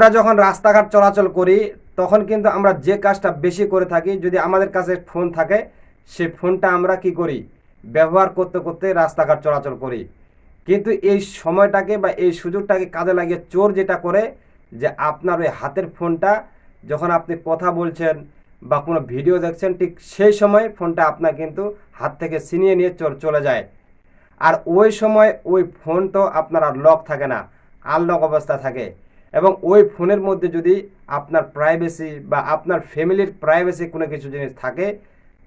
আমরা যখন রাস্তাঘাট চলাচল করি, তখন কিন্তু আমরা যে কাজটা বেশি করে থাকি, যদি আমাদের কাছে ফোন থাকে, সে ফোনটা আমরা কি করি? ব্যবহার করতে করতে রাস্তাঘাট চলাচল করি। কিন্তু এই সময়টাকে বা এই সুযোগটাকে কাজে লাগিয়ে চোর যেটা করে, যে আপনার ওই হাতের ফোনটা, যখন আপনি কথা বলছেন বা কোনো ভিডিও দেখছেন, ঠিক সেই সময় ফোনটা আপনার কিন্তু হাত থেকে ছিনিয়ে নিয়ে চোর চলে যায়। আর ওই সময় ওই ফোন তো আপনার আর লক থাকে না, আনলক অবস্থা থাকে। এবং ওই ফোনের মধ্যে যদি আপনার প্রাইভেসি বা আপনার ফ্যামিলির প্রাইভেসি কোনো কিছু জিনিস থাকে,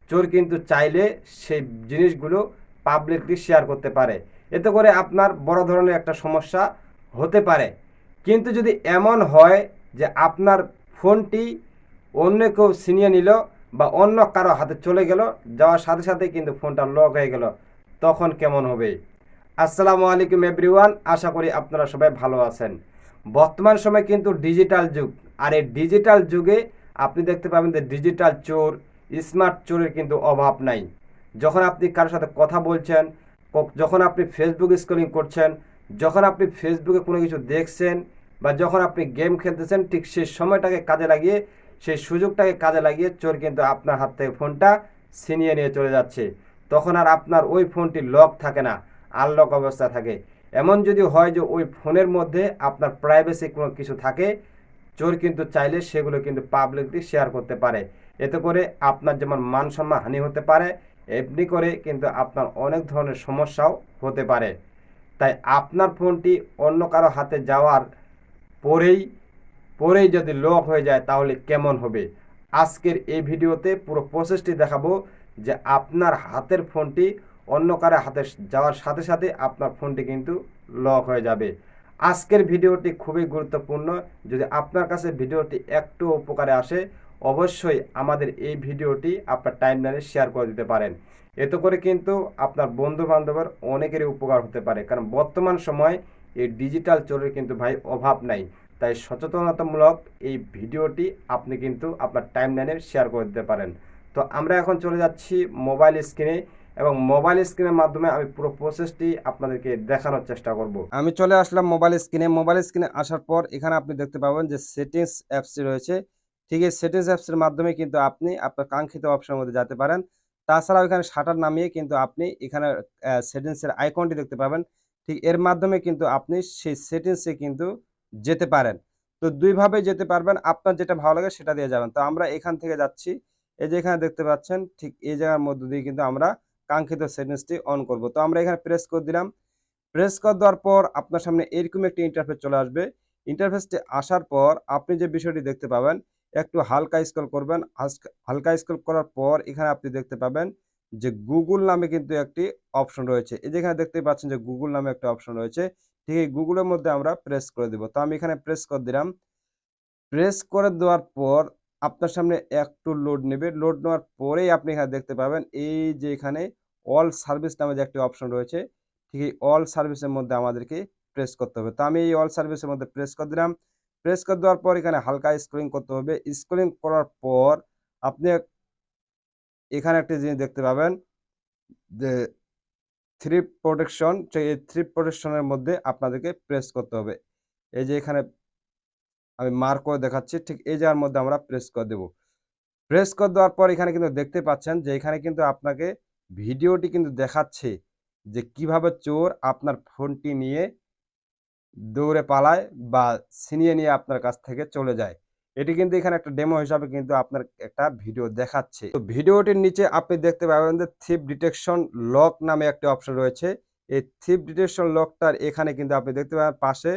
চোর কিন্তু চাইলে সেই জিনিসগুলো পাবলিকলি শেয়ার করতে পারে। এতে করে আপনার বড় ধরনের একটা সমস্যা হতে পারে। কিন্তু যদি এমন হয় যে আপনার ফোনটি অন্য কেউ ছিনিয়ে নিল বা অন্য কারও হাতে চলে গেল, যাওয়ার সাথে সাথে কিন্তু ফোনটা লক হয়ে গেল, তখন কেমন হবে? আসসালামু আলাইকুম এভরিওয়ান আশা করি আপনারা সবাই ভালো আছেন। বর্তমান সময় কিন্তু ডিজিটাল যুগ। আর এই ডিজিটাল যুগে আপনি দেখতে পাবেন যে ডিজিটাল চোর স্মার্ট চোরের কিন্তু অভাব নাই। যখন আপনি কারোর সাথে কথা বলছেন যখন আপনি ফেসবুক স্ক্রলিং করছেন, যখন আপনি ফেসবুকে কোনো কিছু দেখছেন, বা যখন আপনি গেম খেলতেছেন, ঠিক সেই সময়টাকে কাজে লাগিয়ে, সেই সুযোগটাকে কাজে লাগিয়ে চোর কিন্তু আপনার হাত থেকে ফোনটা ছিনিয়ে নিয়ে চলে যাচ্ছে। তখন আর আপনার ওই ফোনটি লক থাকে না আনলক অবস্থা থাকে। এমন যদি হয় যে ওই ফোনের মধ্যে আপনার প্রাইভেসি কোনো কিছু থাকে, চোর কিন্তু চাইলে সেগুলো কিন্তু পাবলিকলি শেয়ার করতে পারে। এতে করে আপনার যেমন মান সম্মান হানি হতে পারে, এমনি করে কিন্তু আপনার অনেক ধরনের সমস্যাও হতে পারে। তাই আপনার ফোনটি অন্য কারও হাতে যাওয়ার পরেই পরেই যদি লক হয়ে যায় তাহলে কেমন হবে? আজকের এই ভিডিওতে পুরো প্রসেসটি দেখাবো যে আপনার হাতের ফোনটি অন্য কারও হাতে যাওয়ার সাথে সাথে আপনার ফোনটি কিন্তু লক হয়ে যাবে। আজকের ভিডিওটি খুবই গুরুত্বপূর্ণ। যদি আপনার কাছে ভিডিওটি একটু উপকারে আসে, অবশ্যই আমাদের এই ভিডিওটি আপনার টাইমলাইনে শেয়ার করে দিতে পারেন। এতে করে কিন্তু আপনার বন্ধু বান্ধবের অনেকেরই উপকার হতে পারে। কারণ বর্তমান সময় এই ডিজিটাল চোরের কিন্তু ভাই অভাব নাই। তাই সচেতনতামূলক এই ভিডিওটি আপনি কিন্তু আপনার টাইমলাইনে শেয়ার করে দিতে পারেন। তো আমরা এখন চলে যাচ্ছি মোবাইল স্ক্রিনে। এবং মোবাইল স্ক্রিনের মাধ্যমে আমি পুরো প্রসেসটি আপনাদেরকে দেখানোর চেষ্টা করব। আমি চলে আসলাম মোবাইল স্ক্রিনে মোবাইল স্ক্রিনে আসার পর এখানে আপনি দেখতে পাবেন যে সেটিংস অ্যাপসটি রয়েছে। ঠিক এই সেটিংস অ্যাপসের মাধ্যমে কিন্তু আপনি আপনার কাঙ্ক্ষিত অপশনের মধ্যে যেতে পারেন। তাছাড়াও এখানে শাটার নামিয়ে কিন্তু আপনি এখানে সেটিংসের আইকনটি দেখতে পাবেন। ঠিক এর মাধ্যমে কিন্তু আপনি সেই সেটিংসে কিন্তু যেতে পারেন। তো দুইভাবে যেতে পারবেন। আপনার যেটা ভালো লাগে সেটা দিয়ে যাবেন। তো আমরা এখান থেকে যাচ্ছি। এই যে এখানে দেখতে পাচ্ছেন, ঠিক এই জায়গার মধ্য দিয়ে কিন্তু আমরা কাঙ্ক্ষিত সেটিংসটি অন করব। তো আমরা এখানে প্রেস করে দিলাম। প্রেস করে দেওয়ার পর আপনার সামনে এরকম একটি ইন্টারফেস চলে আসবে। ইন্টারফেসটি আসার পর আপনি যে বিষয়টি দেখতে পাবেন, একটু হালকা স্ক্রল করবেন। হালকা স্ক্রল করার পর এখানে আপনি দেখতে পাবেন যে গুগল নামে কিন্তু একটি অপশন রয়েছে। এই যেখানে দেখতে পাচ্ছেন যে গুগল নামে একটা অপশন রয়েছে। ঠিক এই গুগলের মধ্যে আমরা প্রেস করে দেব। তো আমি এখানে প্রেস করে দিলাম। প্রেস করে দেওয়ার পর আপনার সামনে একটু লোড নেবে। লোড নেওয়ার পরেই আপনি এখানে দেখতে পাবেন এই যে এখানে অল সার্ভিস নামে যে একটি অপশন রয়েছে, ঠিক এই অল সার্ভিসের মধ্যে আমাদেরকে প্রেস করতে হবে। তো আমি এই অল সার্ভিসের মধ্যে প্রেস করে দিলাম। প্রেস করে দেওয়ার পর এখানে হালকা স্ক্রলিং করতে হবে। স্ক্রলিং করার পর আপনি এখানে একটা জিনিস দেখতে পাবেন, যে থ্রি প্রোটেকশন এই থ্রি প্রোটেকশনের মধ্যে আপনাদেরকে প্রেস করতে হবে। এই যে এখানে আমি মার্ক করে দেখাচ্ছি, ঠিক এই জায়গার মধ্যে আমরা প্রেস করে দেব। প্রেস করে দেওয়ার পর এখানে কিন্তু দেখতে পাচ্ছেন যে এখানে কিন্তু আপনাকে ভিডিওটি কিন্তু দেখাচ্ছে যে কীভাবে চোর আপনার ফোনটি নিয়ে দৌড়ে পালায় বা ছিনিয়ে নিয়ে আপনার কাছ থেকে চলে যায়। এটি কিন্তু এখানে একটা ডেমো হিসাবে কিন্তু আপনার একটা ভিডিও দেখাচ্ছে। তো ভিডিওটির নিচে আপনি দেখতে পাবেন যে থিপ ডিটেকশন লক নামে একটা অপশন রয়েছে। এই থিপ ডিটেকশন লকটার এখানে কিন্তু আপনি দেখতে পাবেন পাশে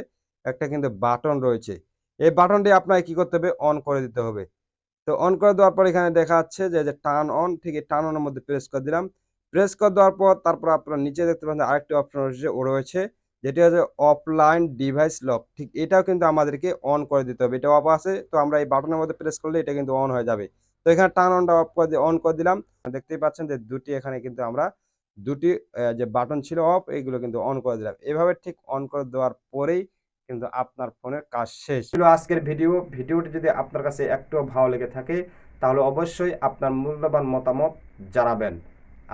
একটা কিন্তু বাটন রয়েছে। এই বাটনটি আপনাকে কি করতে হবে? অন করে দিতে হবে। তো অন করে দেওয়ার পর এখানে দেখা যাচ্ছে যে টার্ন অন ঠিক টার্ন অনের মধ্যে প্রেস করে দিলাম। প্রেস করে দেওয়ার পর তারপর আপনার নিচে দেখতে পাচ্ছেন আরেকটি অপশন রয়েছে, ও রয়েছে, যেটি হচ্ছে অফলাইন ডিভাইস লক ঠিক এটাও কিন্তু আমাদেরকে অন করে দিতে হবে। এটা অফ আছে, তো আমরা এই বাটনের মধ্যে প্রেস করলে এটা কিন্তু অন হয়ে যাবে। তো এখানে টার্ন অনটা অফ করে অন করে দিলাম। দেখতেই পাচ্ছেন যে দুটি এখানে কিন্তু আমরা দুটি যে বাটন ছিল অফ এইগুলো কিন্তু অন করে দিলাম। এভাবে ঠিক অন করে দেওয়ার পরেই কিন্তু আপনার ফোনের কাজ শেষ। ছিল আজকের ভিডিও। ভিডিওটি যদি আপনার কাছে একটু ভালো লেগে থাকে, তাহলে অবশ্যই আপনার মূল্যবান মতামত জানাবেন।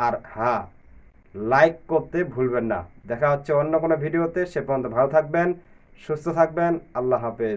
আর হ্যাঁ লাইক করতে ভুলবেন না। দেখা হচ্ছে অন্য কোনো ভিডিওতে। সে পর্যন্ত ভালো থাকবেন, সুস্থ থাকবেন। আল্লাহ হাফেজ।